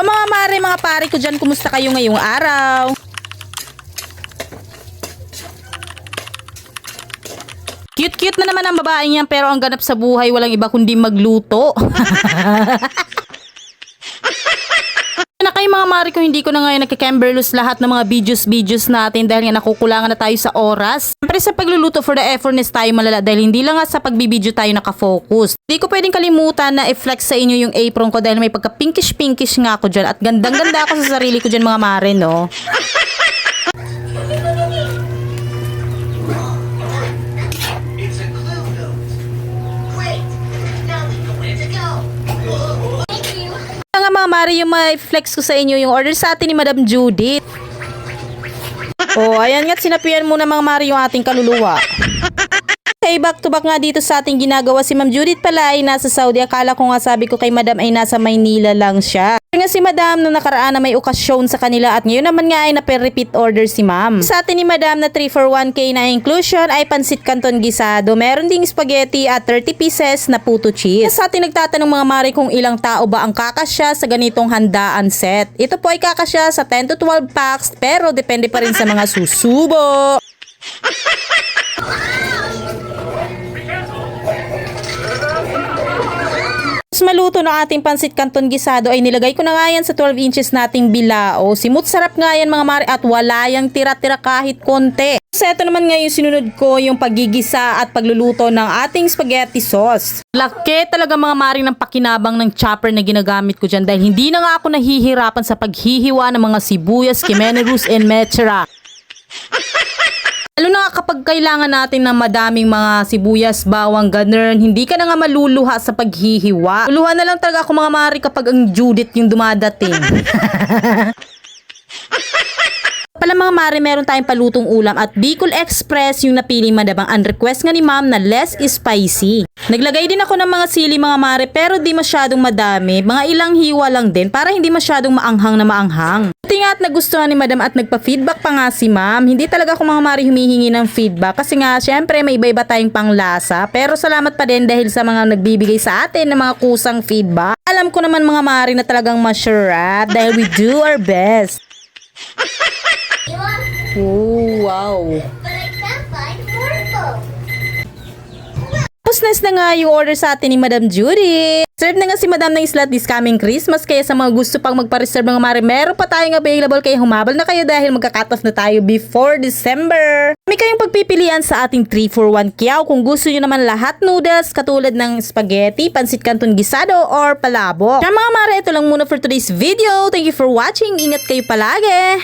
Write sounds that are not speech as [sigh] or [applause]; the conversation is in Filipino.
So mare, mga pare ko dyan, kumusta kayo ngayong araw? Cute-cute na naman ang babaeng yan pero ang ganap sa buhay walang iba kundi magluto. [laughs] mga mari kung hindi ko na ngayon nagkakemberlus lahat ng mga videos-videos natin dahil nga nakukulangan na tayo sa oras. Siyempre sa pagluluto for the effortness tayo malala dahil hindi lang nga sa pagbibideo tayo nakafocus. Hindi ko pwedeng kalimutan na i-flex sa inyo yung apron ko dahil may pagka pinkish-pinkish nga ako dyan at gandang-ganda ako sa sarili ko dyan mga mare no. Mga mare yung may flex ko sa inyo yung order sa atin ni Madam Judith. Oh, ayan nga't sinapian muna mga mare yung ating kaluluwa. Okay, back to back nga dito sa ating ginagawa. Si Ma'am Judith pala ay nasa Saudi. Akala ko nga sabi ko kay Madam ay nasa Maynila lang siya. Nga si Madam nung nakaraan na may okasyon sa kanila at ngayon naman nga ay na-repeat order si Ma'am. Sa atin ni Madam na 3 for 1K na inclusion ay pansit canton gisado. Meron ding spaghetti at 30 pieces na puto cheese. Sa atin nagtatanong mga mari kung ilang tao ba ang kakasya sa ganitong handaan set. Ito po ay kakasya sa 10 to 12 packs pero depende pa rin sa mga susubo. [laughs] Mas maluto ng ating pansit canton gisado ay nilagay ko na nga yan sa 12 inches nating bilao. Simut sarap nga yan mga mare at wala yang tira-tira kahit konti. So ito naman nga yung sinunod ko yung pagigisa at pagluluto ng ating spaghetti sauce. Laki talaga mga maring ng pakinabang ng chopper na ginagamit ko dyan dahil hindi na nga ako nahihirapan sa paghihiwa ng mga sibuyas, [laughs] kimenerus, and mechera. Lalo na kapag kailangan natin ng madaming mga sibuyas, bawang, ganun, hindi ka na nga maluluha sa paghihiwa. Luluha na lang talaga ako mga mari kapag ang Judith yung dumadating. [laughs] Pala mga mare, meron tayong palutong ulam at Bicol Express yung napili madabang ang request nga ni ma'am na less spicy. Naglagay din ako ng mga sili mga mare pero di masyadong madami, mga ilang hiwa lang din para hindi masyadong maanghang na maanghang. Buti nga at nagustuhan ni madam at nagpa-feedback pa nga si ma'am. Hindi talaga ako mga mare humihingi ng feedback kasi nga syempre may iba-iba tayong panglasa pero salamat pa din dahil sa mga nagbibigay sa atin ng mga kusang feedback. Alam ko naman mga mare na talagang masyarat dahil we do our best. Oh, wow. Tapos nice na nga yung order sa atin ni Madam Judy. Serve na nga si Madam ng islat this coming Christmas kaya sa mga gusto pang magpa-reserve mga mare, meron pa tayong available kaya humabal na kayo dahil magka-cut na tayo before December. May kayong pagpipilian sa ating 3 for 1 kiyaw kung gusto nyo naman lahat noodles katulad ng spaghetti, pansit canton gisado, or palabok. Kaya mga mare, ito lang muna for today's video. Thank you for watching. Ingat kayo palagi.